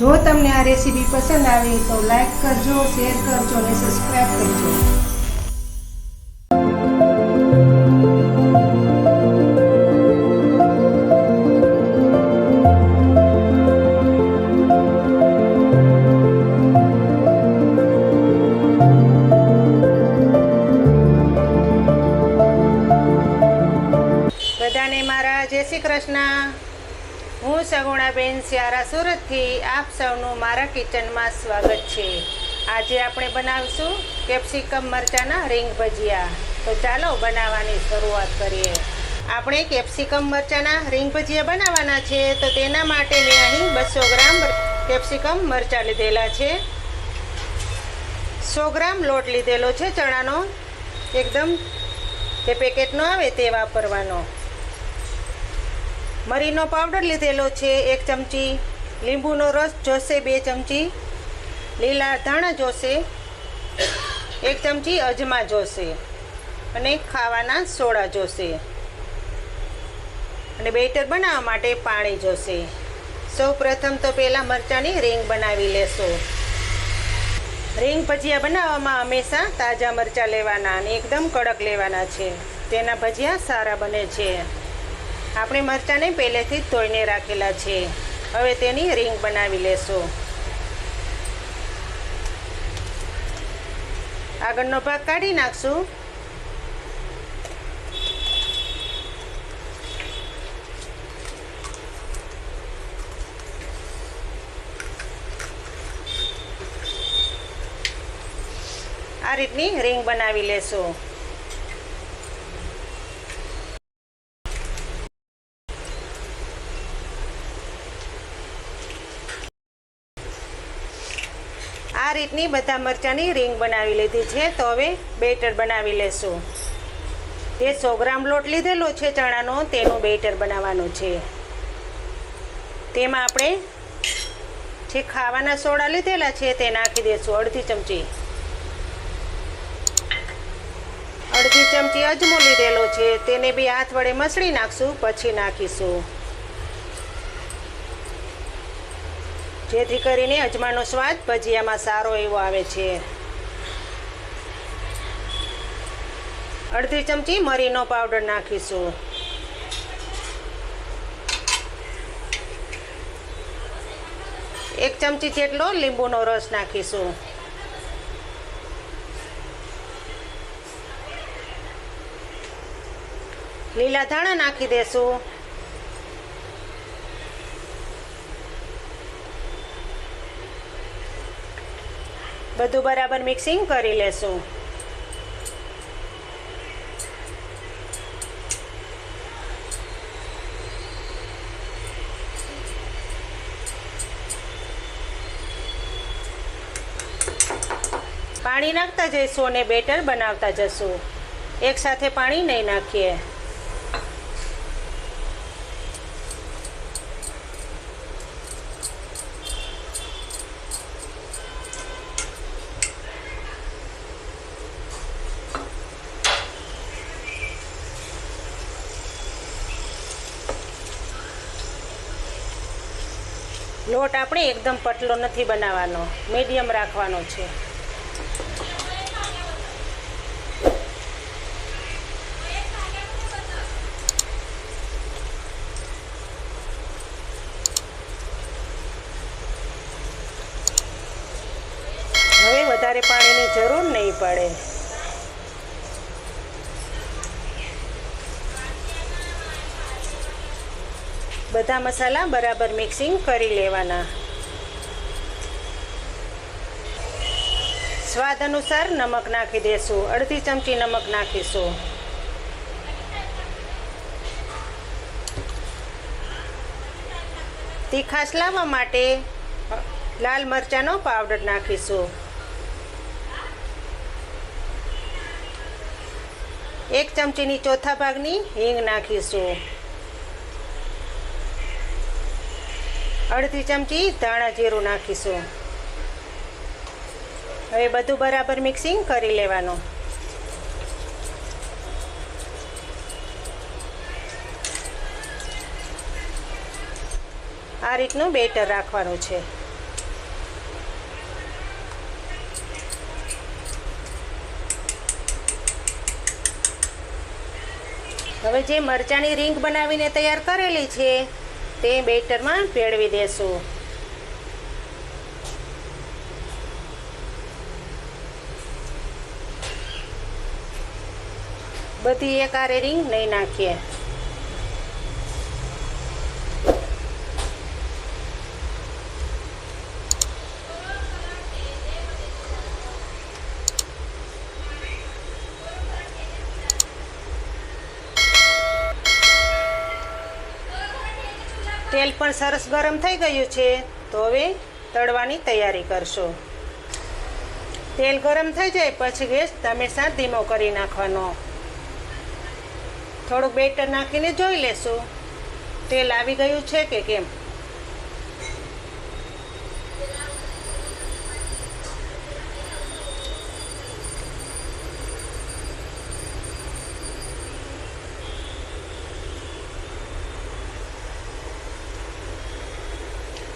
જો તમને આ રેસીપી પસંદ આવી તો લાઈક કરજો, શેર કરજો અને સબસ્ક્રાઈબ કરજો. બધાને મારા જય શ્રી કૃષ્ણ. હું સગુણાબેન સિયારા સુરતથી આપ સૌનું મારા કિચનમાં સ્વાગત છે. આજે આપણે બનાવીશું કેપ્સિકમ મરચાંના રીંગ ભજીયા. તો ચાલો બનાવવાની શરૂઆત કરીએ. આપણે કેપ્સિકમ મરચાંના રીંગ ભજીયા બનાવવાના છે, તો તેના માટે મેં અહીં બસો ગ્રામ કેપ્સિકમ મરચાં લીધેલા છે. સો ગ્રામ લોટ લીધેલો છે ચણાનો. એકદમ જે પેકેટનો આવે તે વાપરવાનો. મરીનો પાવડર લીધેલો છે, એક ચમચી લીંબુનો રસ જોશે, બે ચમચી લીલા ધાણા જોશે, એક ચમચી અજમા જોશે અને ખાવાના સોડા જોશે. અને બેટર બનાવવા માટે પાણી જોશે. સૌ પ્રથમ તો પહેલાં મરચાંની રીંગ બનાવી લેશો. રીંગ ભજીયા બનાવવામાં હંમેશા તાજા મરચાં લેવાના અને એકદમ કડક લેવાના છે. તેના ભજીયા સારા બને છે. આપણે મરચાંને પહેલેથી જ ધોઈને રાખેલા છે. હવે તેની રીંગ બનાવી લેશો. આગળનો ભાગ કાઢી નાખશું. આ રીતની રીંગ બનાવી લેશો. આ રીતની બધા મરચાંની રીંગ બનાવી લીધી છે. તો હવે બેટર બનાવી લેશું. જે સો ગ્રામ લોટ લીધેલો છે ચણાનો, તેનું બેટર બનાવવાનું છે. તેમાં આપણે જે ખાવાના સોડા લીધેલા છે તે નાખી દઈશું અડધી ચમચી. અડધી ચમચી અજમો લીધેલો છે. તેને બી હાથ વડે મસળી નાખશું, પછી નાખીશું. જેથી કરીને અજમાનો સ્વાદ ભજીયામાં સારો એવો આવે છે. અડધી ચમચી મરીનો પાવડર નાખીશું. એક ચમચી જેટલો લીંબુનો રસ નાખીશું. લીલા ધાણા નાખી દેશું. બધું બરાબર મિક્સિંગ કરી લેશું. પાણી નાખતા જઈશું અને બેટર બનાવતા જશું. એકસાથે પાણી નહીં નાખીએ. લોટ આપણે એકદમ પતલો નથી બનાવવાનો મીડિયમ રાખવાનો છે. હવે વધારે પાણીની જરૂર નહીં પડે. બધા મસાલા બરાબર મિક્સિંગ કરી લેવાના. સ્વાદ અનુસાર નમક નાખી દેશું. અડધી ચમચી નમક નાખીશું. તીખાશ લાવવા માટે લાલ મરચાંનો પાવડર નાખીશું. એક ચમચીની ચોથા ભાગની હિંગ નાખીશું. અડધી ચમચી ધાણા જીરું નાખીશું. હવે બધું બરાબર મિક્સિંગ કરી લેવાનું. આ રીતનું બેટર રાખવાનું છે. હવે જે મરચાંની રીંગ બનાવીને તૈયાર કરેલી છે તે બેટરમાં ભેળવી દેશું. બધી એક આરે રીંગ નહીં નાખીએ. તેલ પણ સરસ ગરમ થઈ ગયું છે. તો હવે તળવાની તૈયારી કરશો. તેલ ગરમ થઈ જાય પછી ગેસ હંમેશા ધીમો કરી નાખવાનો. થોડુંક બેટર નાખીને જોઈ લેશું. તેલ આવી ગયું છે કે કેમ?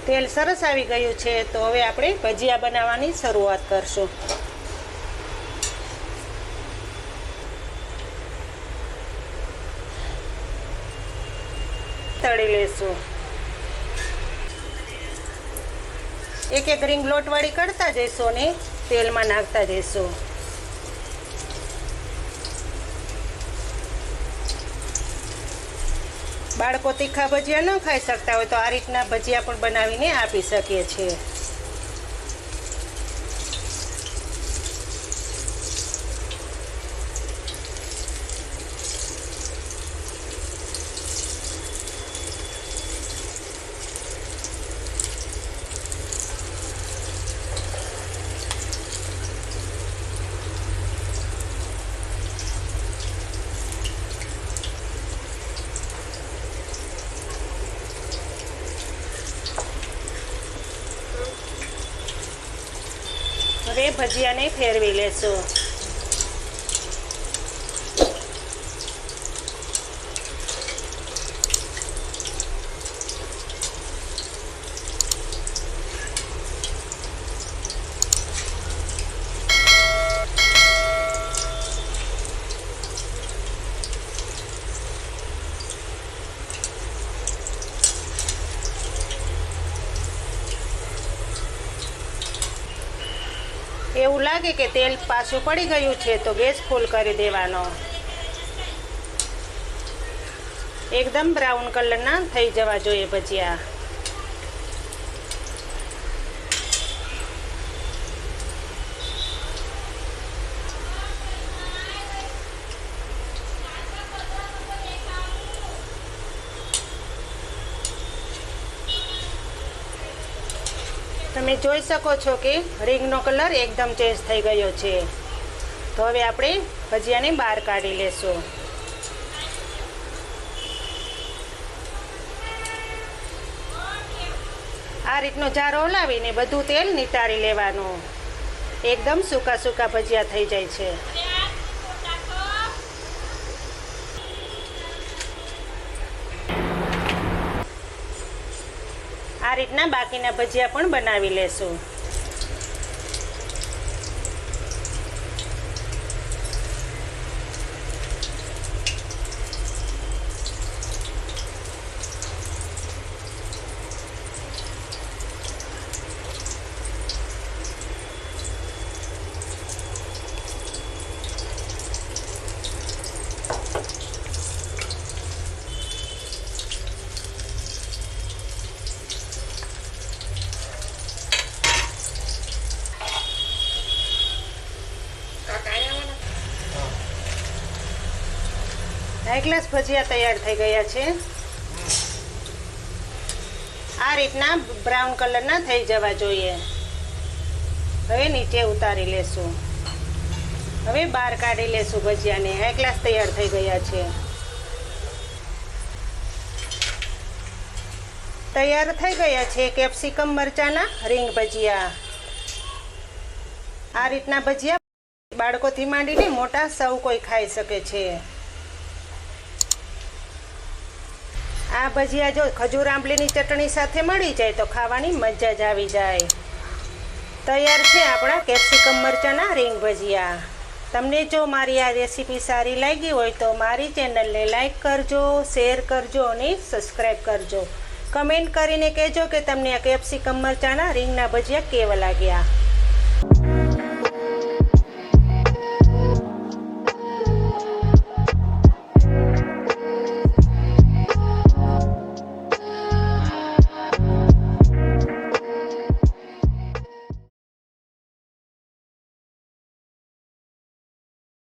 તેલ સરસ આવી ગયું છે, તો હવે આપણે ભજીયા બનાવવાની શરૂઆત કરશું. તળી લેશું. એક એક રીંગ લોટવાળી કરતા જઈશું ને તેલમાં નાખતા જઈશું. બાળકો તીખા ભજીયા ન ખાઈ શકતા હોય તો આ રીતના ભજીયા પણ બનાવીને આપી શકીએ છીએ. હવે ભજીયાને ફેરવી લેશું. એવું લાગે કે તેલ પાછું પડી ગયું છે, તો ગેસ ફૂલ કરી દેવાનો. એકદમ બ્રાઉન કલરના થઈ જવા જોઈએ ભજીયા. તમે જોઈ શકો છો કે રીંગનો કલર એકદમ ચેન્જ થઈ ગયો છે. તો હવે આપણે ભજીયાને બહાર કાઢી લેશું. આ રીતનો જારો હલાવીને બધું તેલ નિતારી લેવાનું. એકદમ સૂકા સૂકા ભજીયા થઈ જાય છે. આ રીતના બાકીના ભજીયા પણ બનાવી લેશું. હાઈ ગ્લાસ ભજીયા તૈયાર થઈ ગયા છે. આ રીતના બ્રાઉન કલરના થઈ જવા જોઈએ. હવે નીચે ઉતારી લેશું. હવે બહાર કાઢી લેશું ભજીયાને. હાઈ ગ્લાસ તૈયાર થઈ ગયા છે. તૈયાર થઈ ગયા છે કેપ્સિકમ મરચાના રીંગ ભજીયા. આ રીતના ભજીયા બાળકોથી માંડીને મોટા સૌ કોઈ ખાઈ શકે છે. આ ભજીયા જો ખજૂર આંબલીની ચટણી સાથે મળી જાય તો ખાવાની મજા જ આવી જાય. તૈયાર છે આપણા કેપ્સિકમ મરચાંના રીંગ ભજીયા. તમને જો મારી આ રેસીપી સારી લાગી હોય તો મારી ચેનલને લાઈક કરજો, શેર કરજો અને સબસ્ક્રાઈબ કરજો. કમેન્ટ કરીને કહેજો કે તમને આ કેપ્સિકમ મરચાંના રીંગના ભજીયા કેવા લાગ્યા.